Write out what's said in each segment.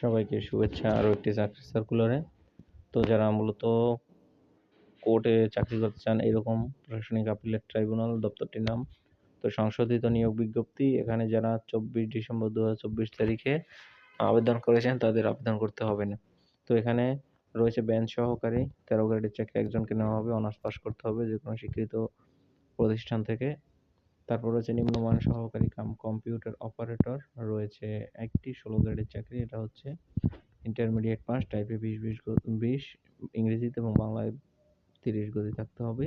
সবাইকে শুভেচ্ছা। আরও একটি চাকরি সার্কুলারে তো যারা মূলত কোর্টে চাকরি করতে চান, এরকম প্রশাসনিক আপিলেট ট্রাইব্যুনাল দপ্তরটির নাম। তো সংশোধিত নিয়োগ বিজ্ঞপ্তি, এখানে যারা চব্বিশ ডিসেম্বর দু তারিখে আবেদন করেছেন, তাদের আবেদন করতে হবে না। তো এখানে রয়েছে বেঞ্চ সহকারী, তেরো গ্রেডের চাকরি একজনকে নেওয়া হবে অনার্স পাস করতে হবে যে কোনো স্বীকৃত প্রতিষ্ঠান থেকে। তারপর রয়েছে নিম্নমান সহকারী কাম কম্পিউটার অপারেটর রয়েছে একটি ষোলো গ্রেডের চাকরি, এটা হচ্ছে ইন্টারমিডিয়েট পাস টাইপে বিশ বিশ বিশ, ইংরেজিতে এবং বাংলায় তিরিশ গতি থাকতে হবে।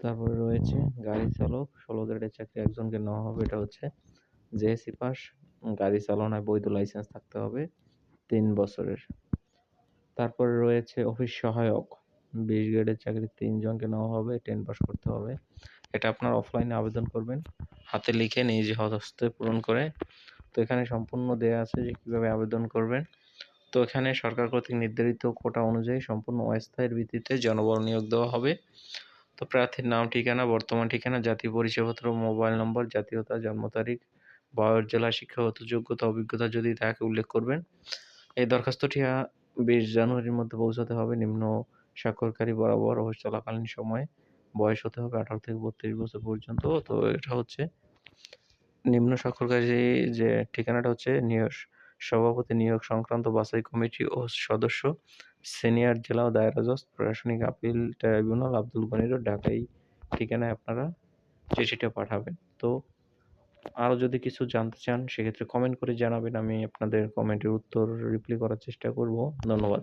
তারপরে রয়েছে গাড়ি চালক, ষোলো গ্রেডের চাকরি একজনকে নেওয়া হবে, এটা হচ্ছে জেএসসি পাস গাড়ি চালনায় বৈধ লাইসেন্স থাকতে হবে তিন বছরের। তারপরে রয়েছে অফিস সহায়ক। বিশ গ্রেডের চাকরি তিনজনকে নেওয়া হবে টেন পাস করতে হবে। এটা আপনার অফলাইনে আবেদন করবেন, হাতে লিখে নিজে হস্তে পূরণ করে। তো এখানে সম্পূর্ণ দেয়া আছে যে কীভাবে আবেদন করবেন। তো এখানে সরকার কর্তৃক নির্ধারিত কোটা অনুযায়ী সম্পূর্ণ অস্থায়ীর ভিত্তিতে জনবল নিয়োগ দেওয়া হবে। তো প্রার্থীর নাম, ঠিকানা, বর্তমান ঠিকানা, জাতীয় পরিচয়পত্র, মোবাইল নম্বর, জাতীয়তা, জন্ম তারিখ, বয়স, জেলা শিক্ষাগত যোগ্যতা অভিজ্ঞতা যদি তাকে উল্লেখ করবেন। এই দরখাস্তটি বিশ জানুয়ারির মধ্যে পৌঁছাতে হবে। নিম্ন স্বাক্ষরকারী বরাবর অফিস চলাকালীন সময়ে বয়স হতে হবে আঠারো থেকে বত্রিশ বছর পর্যন্ত। তো এটা হচ্ছে নিম্ন স্বাক্ষরকারী যে ঠিকানাটা হচ্ছে নিয়োগ সভাপতি নিয়োগ সংক্রান্ত বাছাই কমিটি ও সদস্য সিনিয়র জেলা ও দায়রা জজ প্রশাসনিক appeal tribunal Abdul Gani road ঢাকাই ঠিকানায় আপনারা চিঠিটা পাঠাবেন। তো আরও যদি কিছু জানতে চান, সেক্ষেত্রে কমেন্ট করে জানাবেন, আমি আপনাদের কমেন্টের উত্তর রিপ্লাই করার চেষ্টা করব। ধন্যবাদ।